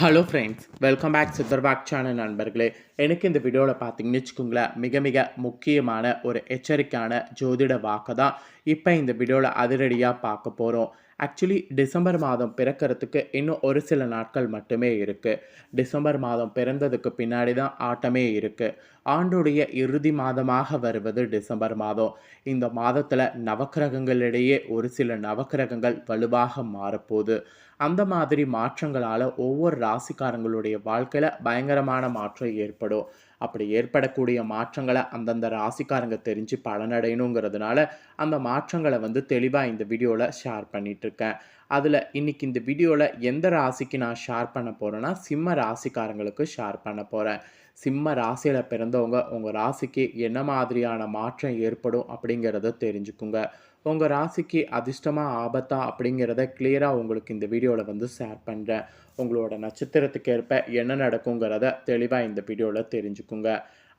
Hello friends welcome back சித்தர்பாக் channel நண்பர்களே. எனக்கு இந்த வீடியோவில் பார்த்தீங்கன்னு வச்சுக்கோங்களேன் மிக மிக முக்கியமான ஒரு எச்சரிக்கையான ஜோதிட வாக்கு தான். இப்போ இந்த வீடியோவில் அதிரடியாக பார்க்க போகிறோம் ஆக்சுவலி டிசம்பர் மாதம் பிறக்கிறதுக்கு இன்னும் ஒரு சில நாட்கள் மட்டுமே இருக்குது டிசம்பர் மாதம் பிறந்ததுக்கு பின்னாடி தான் ஆட்டமே இருக்குது ஆண்டுடைய இறுதி மாதமாக வருவது டிசம்பர் மாதம். இந்த மாதத்தில் நவக்கிரகங்களிடையே ஒரு சில நவக்கிரகங்கள் வலுவாக மாறப்போகுது. அந்த மாதிரி மாற்றங்களால் ஒவ்வொரு ராசிக்காரங்களுடைய வாழ்க்கையில் பயங்கரமான மாற்றம் ஏற்படும். அப்படி ஏற்படக்கூடிய மாற்றங்களை அந்தந்த ராசிக்காரங்க தெரிஞ்சு பலனடையணுங்கிறதுனால அந்த மாற்றங்களை வந்து தெளிவாக இந்த வீடியோவில் ஷேர் பண்ணிகிட்ருக்கேன் அதில் இன்றைக்கி இந்த வீடியோவில் எந்த ராசிக்கு நான் ஷேர் பண்ண போகிறேன்னா சிம்ம ராசிக்காரங்களுக்கு ஷேர் பண்ண போகிறேன் சிம்ம ராசியில் பிறந்தவங்க உங்கள் ராசிக்கு என்ன மாதிரியான மாற்றம் ஏற்படும் அப்படிங்கிறத தெரிஞ்சுக்குங்க. உங்கள் ராசிக்கு அதிர்ஷ்டமாக ஆபத்தா அப்படிங்கிறத கிளியராக உங்களுக்கு இந்த வீடியோவில் வந்து ஷேர் பண்ணுறேன் உங்களோட நட்சத்திரத்துக்கு ஏற்ப என்ன நடக்குங்கிறத தெளிவாக இந்த வீடியோவில் தெரிஞ்சுக்குங்க.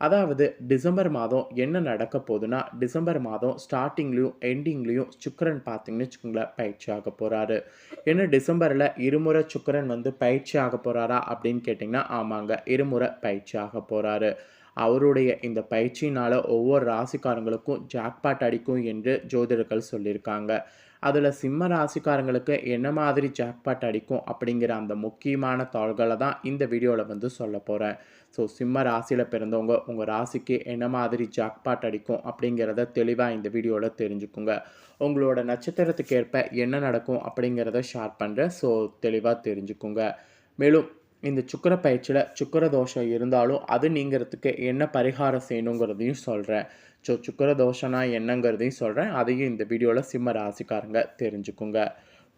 அதாவது டிசம்பர் மாதம் என்ன நடக்க போகுதுன்னா டிசம்பர் மாதம் ஸ்டார்டிங்லேயும் எண்டிங்லேயும் சுக்கரன் பார்த்தீங்கன்னு வச்சுக்கோங்களேன் பயிற்சி ஆக போகிறாரு ஏன்னா டிசம்பரில் இருமுறை சுக்கரன் வந்து பயிற்சி ஆக போகிறாரா அப்படின்னு கேட்டிங்கன்னா ஆமாங்க இருமுறை பயிற்சி ஆக போகிறாரு அவருடைய இந்த பயிற்சியினால் ஒவ்வொரு ராசிக்காரங்களுக்கும் ஜாக்பாட் அடிக்கும் என்று ஜோதிடர்கள் சொல்லியிருக்காங்க. அதில் சிம்ம ராசிக்காரங்களுக்கு என்ன மாதிரி ஜாக்பாட் அடிக்கும் அப்படிங்கிற அந்த முக்கியமான தாள்களை தான் இந்த வீடியோவில் வந்து சொல்ல போகிறேன் ஸோ சிம்ம ராசியில் பிறந்தவங்க உங்கள் ராசிக்கு என்ன மாதிரி ஜாக்பாட் அடிக்கும் அப்படிங்கிறத தெளிவாக இந்த வீடியோவில் தெரிஞ்சுக்குங்க. உங்களோட நட்சத்திரத்துக்கு ஏற்ப என்ன நடக்கும் அப்படிங்கிறத ஷேர் பண்ணுறேன் ஸோ தெளிவாக தெரிஞ்சுக்குங்க. மேலும் இந்த சுக்கர பயிற்சியில் சுக்கர தோஷம் இருந்தாலும் அது நீங்கிறதுக்கு என்ன பரிகாரம் செய்யணுங்கிறதையும் சொல்கிறேன் ஸோ சுக்கர தோஷம்னா என்னங்கிறதையும் சொல்கிறேன் அதையும் இந்த வீடியோவில் சிம்ம ராசிக்காரங்க தெரிஞ்சுக்குங்க.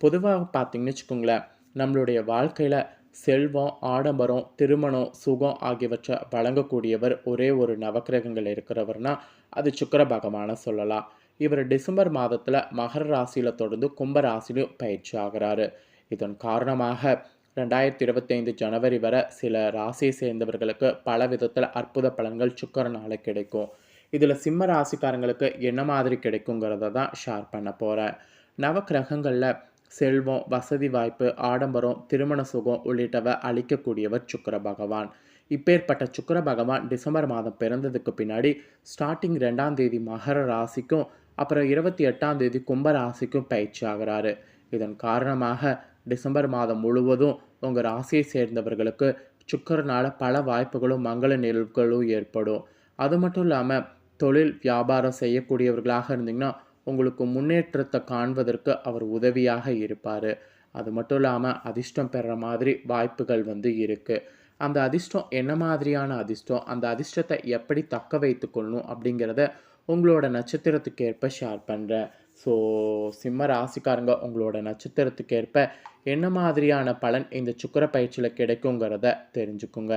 பொதுவாக பார்த்தீங்கன்னு வச்சுக்கோங்களேன் நம்மளுடைய வாழ்க்கையில் செல்வம் ஆடம்பரம் திருமணம் சுகம் ஆகியவற்றை வழங்கக்கூடியவர் ஒரே ஒரு நவக்கிரகங்கள் இருக்கிறவர்னா அது சுக்கர பகவான சொல்லலாம். இவர் டிசம்பர் மாதத்தில் மகர ராசியில் தொடர்ந்து கும்ப ராசியிலும் பயிற்சி ஆகிறாரு. இதன் காரணமாக ரெண்டாயிரத்தி இருபத்தைந்து ஜனவரி வரை சில ராசியை சேர்ந்தவர்களுக்கு பல விதத்தில் அற்புத பலன்கள் சுக்கரனால் கிடைக்கும். இதில் சிம்ம ராசிக்காரங்களுக்கு என்ன மாதிரி கிடைக்குங்கிறத தான் ஷேர் பண்ண போகிறேன் நவக்கிரகங்களில் செல்வம் வசதி வாய்ப்பு ஆடம்பரம் திருமண சுகம் உள்ளிட்டவை அளிக்கக்கூடியவர் சுக்கர பகவான். இப்பேற்பட்ட சுக்கர பகவான் டிசம்பர் மாதம் பிறந்ததுக்கு பின்னாடி ஸ்டார்டிங் ரெண்டாம் தேதி மகர ராசிக்கும் அப்புறம் இருபத்தி எட்டாம் தேதி கும்ப ராசிக்கும் பயிற்சி ஆகிறாரு. இதன் காரணமாக டிசம்பர் மாதம் முழுவதும் உங்கள் ராசியை சேர்ந்தவர்களுக்கு சுக்கரனால் பல வாய்ப்புகளும் மங்கள நிகழ்வுகளும் ஏற்படும். அது மட்டும் இல்லாமல் தொழில் வியாபாரம் செய்யக்கூடியவர்களாக இருந்தீங்கன்னா உங்களுக்கு முன்னேற்றத்தை காண்பதற்கு அவர் உதவியாக இருப்பார். அது மட்டும் இல்லாமல் அதிர்ஷ்டம் பெற மாதிரி வாய்ப்புகள் வந்து இருக்குது அந்த அதிர்ஷ்டம் என்ன மாதிரியான அதிர்ஷ்டம்? அந்த அதிர்ஷ்டத்தை எப்படி தக்க வைத்துக்கொள்ளணும் அப்படிங்கிறத உங்களோட நட்சத்திரத்துக்கு ஏற்ப ஷேர் பண்ணுறேன் ஸோ சிம்ம ராசிக்காரங்க உங்களோட நட்சத்திரத்துக்கு ஏற்ப என்ன மாதிரியான பலன் இந்த சுக்கர பயிற்சியில் கிடைக்குங்கிறத தெரிஞ்சுக்குங்க.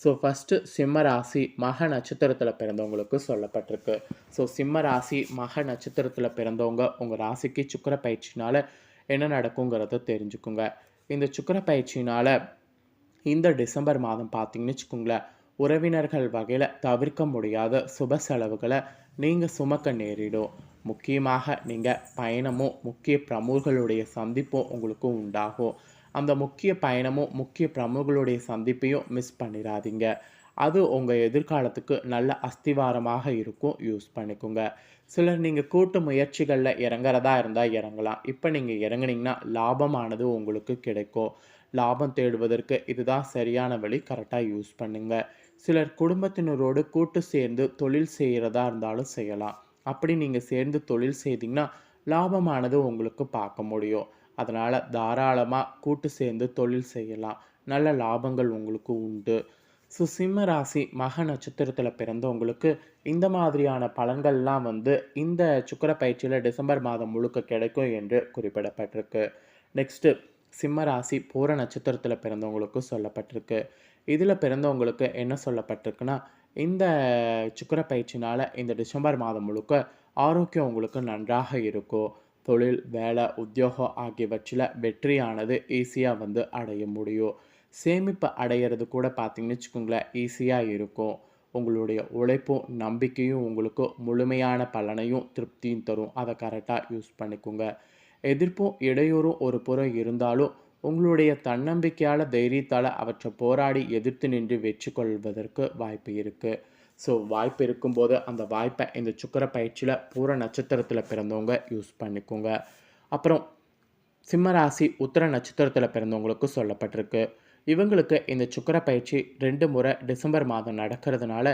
ஸோ ஃபஸ்ட்டு சிம்ம ராசி மக நட்சத்திரத்தில் பிறந்தவங்களுக்கு சொல்லப்பட்டிருக்கு. ஸோ சிம்ம ராசி மக நட்சத்திரத்தில் பிறந்தவங்க உங்கள் ராசிக்கு சுக்கர பயிற்சினால் என்ன நடக்குங்கிறத தெரிஞ்சுக்குங்க. இந்த சுக்கர பயிற்சினால் இந்த டிசம்பர் மாதம் பார்த்தீங்கன்னு வச்சுக்கோங்களேன் உறவினர்கள் வகையில் தவிர்க்க முடியாத சுப செலவுகளை நீங்கள் சுமக்க நேரிடும். முக்கியமாக நீங்கள் பயணமும் முக்கிய பிரமுகர்களுடைய சந்திப்பும் உங்களுக்கு உண்டாகும். அந்த முக்கிய பயணமும் முக்கிய பிரமுகர்களுடைய சந்திப்பையும் மிஸ் பண்ணிடாதீங்க அது உங்கள் எதிர்காலத்துக்கு நல்ல அஸ்திவாரமாக இருக்கும். யூஸ் பண்ணிக்கோங்க. சிலர் நீங்கள் கூட்டு முயற்சிகளில் இறங்குறதா இருந்தால் இறங்கலாம். இப்போ நீங்கள் இறங்குனீங்கன்னா லாபமானது உங்களுக்கு கிடைக்கும். லாபம் தேடுவதற்கு இதுதான் சரியான வழி. கரெக்டாக யூஸ் பண்ணுங்கள் சிலர் குடும்பத்தினரோடு கூட்டு சேர்ந்து தொழில் செய்கிறதா இருந்தாலும் செய்யலாம். அப்படி நீங்கள் சேர்ந்து தொழில் செய்தீங்கன்னா லாபமானது உங்களுக்கு பார்க்க முடியும். அதனால் தாராளமாக கூட்டு சேர்ந்து தொழில் செய்யலாம். நல்ல லாபங்கள் உங்களுக்கு உண்டு. ஸோ சிம்ம ராசி மக நட்சத்திரத்தில் பிறந்தவங்களுக்கு இந்த மாதிரியான பலன்கள்லாம் வந்து இந்த சுக்கர பயிற்சியில் டிசம்பர் மாதம் முழுக்க கிடைக்கும் என்று குறிப்பிடப்பட்டிருக்கு. நெக்ஸ்ட்டு சிம்ம ராசி பூர நட்சத்திரத்தில் பிறந்தவங்களுக்கு சொல்லப்பட்டிருக்கு. இதில் பிறந்தவங்களுக்கு என்ன சொல்லப்பட்டிருக்குன்னா இந்த சுக்கர பயிற்சினால் இந்த டிசம்பர் மாதம் முழுக்க ஆரோக்கியம் உங்களுக்கு நன்றாக இருக்கும் தொழில் வேலை உத்தியோகம் ஆகியவற்றில் வெற்றியானது ஈஸியாக வந்து அடைய முடியும். சேமிப்பு அடையிறது கூட பார்த்தீங்கன்னு வச்சுக்கோங்களேன் ஈஸியாக இருக்கும். உங்களுடைய உழைப்பும் நம்பிக்கையும் உங்களுக்கு முழுமையான பலனையும் திருப்தியும் தரும். அதை கரெக்டாக யூஸ் பண்ணிக்கோங்க. எதிர்ப்பும் இடையூறும் ஒரு புறம் இருந்தாலும் உங்களுடைய தன்னம்பிக்கையால் தைரியத்தால் அவற்றை போராடி எதிர்த்து நின்று வெற்றி கொள்வதற்கு வாய்ப்பு இருக்குது ஸோ வாய்ப்பு இருக்கும்போது அந்த வாய்ப்பை இந்த சுக்கர பயிற்சியில் பூர நட்சத்திரத்தில் பிறந்தவங்க யூஸ் பண்ணிக்கோங்க. அப்புறம் சிம்மராசி உத்தர நட்சத்திரத்தில் பிறந்தவங்களுக்கு சொல்லப்பட்டிருக்கு. இவங்களுக்கு இந்த சுக்கர பயிற்சி ரெண்டு முறை டிசம்பர் மாதம் நடக்கிறதுனால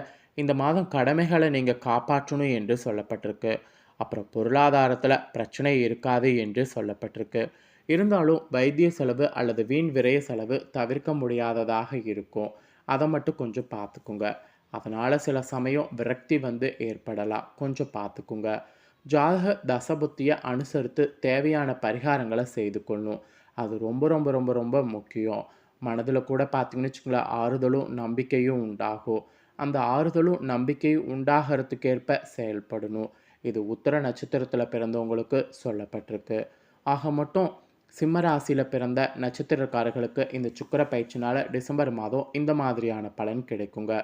இந்த மாதம் கடமைகளை நீங்கள் காப்பாற்றணும் என்று சொல்லப்பட்டிருக்கு. அப்புறம் பொருளாதாரத்தில் பிரச்சனை இருக்காது என்று சொல்லப்பட்டிருக்கு. இருந்தாலும் வைத்திய செலவு அல்லது வீண் விரய செலவு தவிர்க்க முடியாததாக இருக்கும். அதை மட்டும் கொஞ்சம் பார்த்துக்குங்க. அதனால் சில சமயம் விரக்தி வந்து ஏற்படலாம். கொஞ்சம் பார்த்துக்குங்க. ஜாதக தசபுத்தியை அனுசரித்து தேவையான பரிகாரங்களை செய்து கொள்ளணும் அது ரொம்ப ரொம்ப ரொம்ப ரொம்ப முக்கியம். மனதில் கூட பார்த்தீங்கன்னு வச்சுக்கோங்களேன் ஆறுதலும் நம்பிக்கையும் உண்டாகும். அந்த ஆறுதலும் நம்பிக்கையும் உண்டாகிறதுக்கேற்ப செயல்படணும். இது உத்தர நட்சத்திரத்தில் பிறந்தவங்களுக்கு சொல்லப்பட்டிருக்கு. ஆக மட்டும் சிம்மராசியில் பிறந்த நட்சத்திரக்காரர்களுக்கு இந்த சுக்கர பயிற்சினால் டிசம்பர் மாதம் இந்த மாதிரியான பலன் கிடைக்குங்க.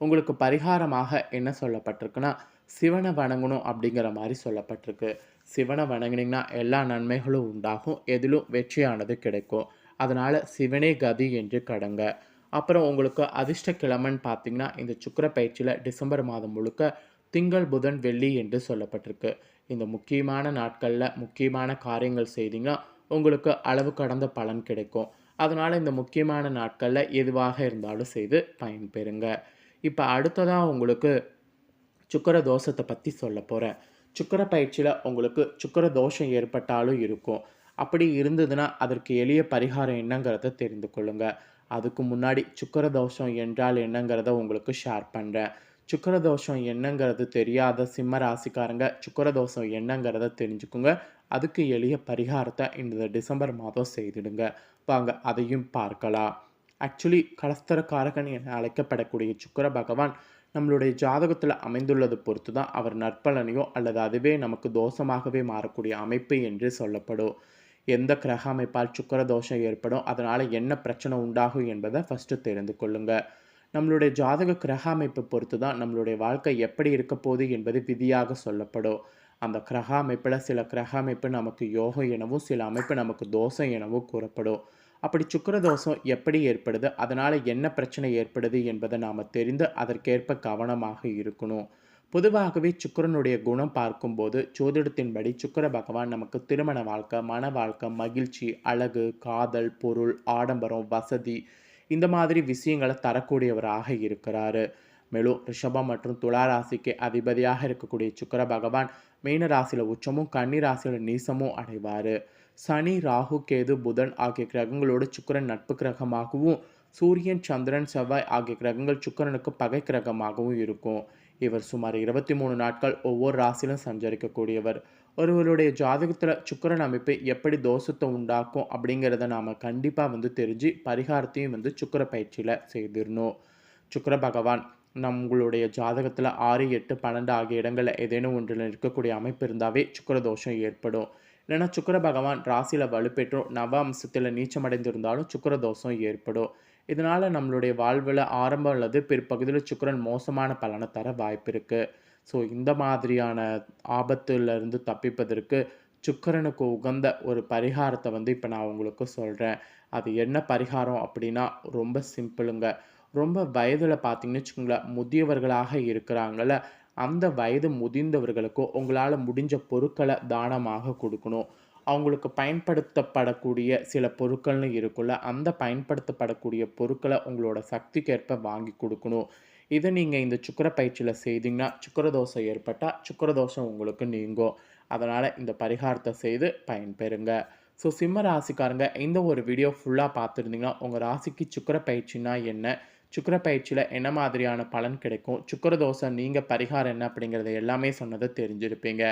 உங்களுக்கு பரிகாரமாக என்ன சொல்லப்பட்டிருக்குன்னா சிவனை வணங்கணும் அப்படிங்கிற மாதிரி சொல்லப்பட்டிருக்கு. சிவனை வணங்கினீங்கன்னா எல்லா நன்மைகளும் உண்டாகும் எதிலும் வெற்றியானது கிடைக்கும். அதனால் சிவனே கதி என்று கடங்க. அப்புறம் உங்களுக்கு அதிர்ஷ்ட கிழமைன்னு பார்த்தீங்கன்னா இந்த சுக்கர பயிற்சியில் டிசம்பர் மாதம் முழுக்க திங்கள் புதன் வெள்ளி என்று சொல்லப்பட்டிருக்கு. இந்த முக்கியமான நாட்களில் முக்கியமான காரியங்கள் செய்தீங்கன்னா உங்களுக்கு அளவு கடந்த பலன் கிடைக்கும். அதனால் இந்த முக்கியமான நாட்களில் எதுவாக இருந்தாலும் செய்து பயன்பெறுங்க. இப்போ அடுத்ததாக உங்களுக்கு சுக்கர தோஷத்தை பற்றி சொல்ல போகிறேன் சுக்கர பயிற்சியில் உங்களுக்கு சுக்கர தோஷம் ஏற்பட்டாலும் இருக்கும். அப்படி இருந்ததுன்னா அதற்கு எளிய பரிகாரம் என்னங்கிறத தெரிந்து கொள்ளுங்கள் அதுக்கு முன்னாடி சுக்கர தோஷம் என்றால் என்னங்கிறத உங்களுக்கு ஷேர் பண்ணுறேன் சுக்கர தோஷம் என்னங்கிறது தெரியாத சிம்ம ராசிக்காரங்க சுக்கர தோஷம் என்னங்கிறத தெரிஞ்சுக்குங்க. அதுக்கு எளிய பரிகாரத்தை இந்த டிசம்பர் மாதம் செய்திடுங்க. வாங்க அதையும் பார்க்கலாம். ஆக்சுவலி கலஸ்தர காரகன் என அழைக்கப்படக்கூடிய சுக்கர பகவான் நம்மளுடைய ஜாதகத்தில் அமைந்துள்ளது பொறுத்து தான் அவர் நற்பலனையோ அல்லது அதுவே நமக்கு தோஷமாகவே மாறக்கூடிய அமைப்பு என்று சொல்லப்படும். எந்த கிரக அமைப்பால் சுக்கர தோஷம் ஏற்படும் அதனால் என்ன பிரச்சனை உண்டாகும் என்பதை ஃபஸ்ட்டு தெரிந்து கொள்ளுங்கள் நம்மளுடைய ஜாதக கிரக அமைப்பை பொறுத்து தான் நம்மளுடைய வாழ்க்கை எப்படி இருக்க போகுது என்பது விதியாக சொல்லப்படும். அந்த கிரக அமைப்பில் சில கிரக அமைப்பு நமக்கு யோகம் எனவும் சில அமைப்பு நமக்கு தோஷம் எனவும் கூறப்படும். அப்படி சுக்கர தோஷம் எப்படி ஏற்படுது? அதனால் என்ன பிரச்சனை ஏற்படுது என்பதை நாம் தெரிந்து அதற்கேற்ப கவனமாக இருக்கணும். பொதுவாகவே சுக்கரனுடைய குணம் பார்க்கும்போது ஜோதிடத்தின்படி சுக்கர பகவான் நமக்கு திருமண வாழ்க்கை மன வாழ்க்கை மகிழ்ச்சி அழகு காதல் பொருள் ஆடம்பரம் வசதி இந்த மாதிரி விஷயங்களை தரக்கூடியவராக இருக்கிறாரு. மேலும் ரிஷபம் மற்றும் துளாராசிக்கு அதிபதியாக இருக்கக்கூடிய சுக்கர பகவான் மீன ராசியில் உச்சமும் கன்னி ராசியில் நீசமும் அடைவார். சனி ராகு கேது புதன் ஆகிய கிரகங்களோடு சுக்கரன் நட்பு கிரகமாகவும் சூரியன் சந்திரன் செவ்வாய் ஆகிய கிரகங்கள் சுக்கரனுக்கு பகை கிரகமாகவும் இருக்கும். இவர் சுமார் இருபத்தி மூணு நாட்கள் ஒவ்வொரு ராசியிலும் சஞ்சரிக்கக்கூடியவர். ஒருவருடைய ஜாதகத்தில் சுக்கரன் அமைப்பு எப்படி தோஷத்தை உண்டாக்கும் அப்படிங்கிறத நாம் கண்டிப்பாக வந்து தெரிஞ்சு பரிகாரத்தையும் வந்து சுக்கர பயிற்சியில் செய்திடணும். சுக்கர பகவான் நம்மளுடைய ஜாதகத்தில் ஆறு எட்டு பன்னெண்டு ஆகிய இடங்களில் ஏதேனும் ஒன்றில் இருக்கக்கூடிய அமைப்பு இருந்தாவே சுக்கரதோஷம் ஏற்படும். இல்லைன்னா சுக்கர பகவான் ராசியில் வலுப்பெற்றோ நவ அம்சத்தில் நீச்சமடைந்திருந்தாலும் சுக்கரதோஷம் ஏற்படும். இதனால் நம்மளுடைய வாழ்வில் ஆரம்பம் அல்லது பிற்பகுதியில் சுக்கரன் மோசமான பலனை தர வாய்ப்பு இருக்குது ஸோ இந்த மாதிரியான ஆபத்துலேருந்து தப்பிப்பதற்கு சுக்கரனுக்கு உகந்த ஒரு பரிகாரத்தை வந்து இப்போ நான் உங்களுக்கு சொல்கிறேன் அது என்ன பரிகாரம் அப்படின்னா ரொம்ப சிம்பிளுங்க. ரொம்ப வயதில் பார்த்தீங்கன்னு வச்சுக்கோங்களேன் முதியவர்களாக இருக்கிறாங்கள அந்த வயது முதிர்ந்தவர்களுக்கோ உங்களால் முடிஞ்ச பொருட்களை தானமாக கொடுக்கணும். அவங்களுக்கு பயன்படுத்தப்படக்கூடிய சில பொருட்கள்னு இருக்குல்ல அந்த பயன்படுத்தப்படக்கூடிய பொருட்களை உங்களோட சக்திக்கேற்ப வாங்கி கொடுக்கணும். இதை நீங்கள் இந்த சுக்கர பயிற்சியில் செய்தீங்கன்னா சுக்கர ஏற்பட்டால் சுக்கரதோஷம் உங்களுக்கு நீங்கும். அதனால் இந்த பரிகாரத்தை செய்து பயன்பெறுங்க. ஸோ சிம்ம ராசிக்காரங்க இந்த ஒரு வீடியோ ஃபுல்லாக பார்த்துருந்தீங்கன்னா உங்கள் ராசிக்கு சுக்கர பயிற்சினா என்ன? சுக்கர பயிற்சியில் என்ன மாதிரியான பலன் கிடைக்கும்? சுக்கர தோசை நீங்கள் பரிகாரம் என்ன அப்படிங்கிறத எல்லாமே சொன்னதை தெரிஞ்சிருப்பீங்க.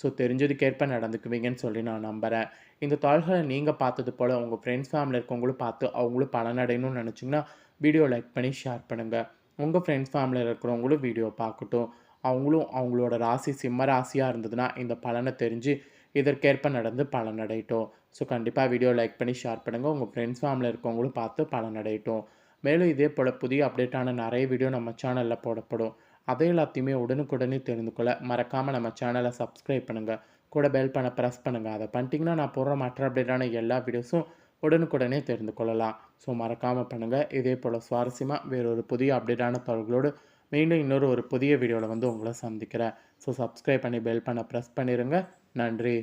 ஸோ தெரிஞ்சதுக்கேற்ப நடந்துக்குவீங்கன்னு சொல்லி நான் நம்புகிறேன் இந்த தாள்களை நீங்கள் பார்த்தது போல் உங்கள் ஃப்ரெண்ட்ஸ் ஃபேமிலி இருக்கவங்களும் பார்த்து அவங்களும் பலனடையணும்னு நினச்சிங்கன்னா வீடியோ லைக் பண்ணி ஷேர் பண்ணுங்கள் உங்கள் ஃப்ரெண்ட்ஸ் ஃபேமிலியில் இருக்கிறவங்களும் வீடியோ பார்க்கட்டும். அவங்களும் அவங்களோட ராசி சிம்ம ராசியாக இருந்ததுன்னா இந்த பலனை தெரிஞ்சு இதற்கேற்ப நடந்து பலனடையட்டும். ஸோ கண்டிப்பாக வீடியோ லைக் பண்ணி ஷேர் பண்ணுங்கள் உங்கள் ஃப்ரெண்ட்ஸ் ஃபேமிலியில் இருக்கவங்களும் பார்த்து பலனடையட்டும். மேலும் இதே போல் புதிய அப்டேட்டான நிறைய வீடியோ நம்ம சேனலில் போடப்படும். அதை எல்லாத்தையுமே உடனுக்குடனே தெரிந்து கொள்ள மறக்காமல் நம்ம சேனலை சப்ஸ்கிரைப் பண்ணுங்கள் கூட பெல் பண்ண ப்ரெஸ் பண்ணுங்கள் அதை பண்ணிட்டீங்கன்னா நான் போடுற மற்ற அப்டேட்டான எல்லா வீடியோஸும் உடனுக்குடனே தெரிந்து கொள்ளலாம். ஸோ மறக்காமல் பண்ணுங்கள் இதே போல் சுவாரஸ்யமாக வேறொரு புதிய அப்டேட்டான தகவல்களோடு மீண்டும் இன்னொரு ஒரு புதிய வீடியோவில் வந்து உங்களை சந்திக்கிறேன். ஸோ சப்ஸ்கிரைப் பண்ணி பெல் பண்ண ப்ரெஸ் பண்ணிடுங்க நன்றி.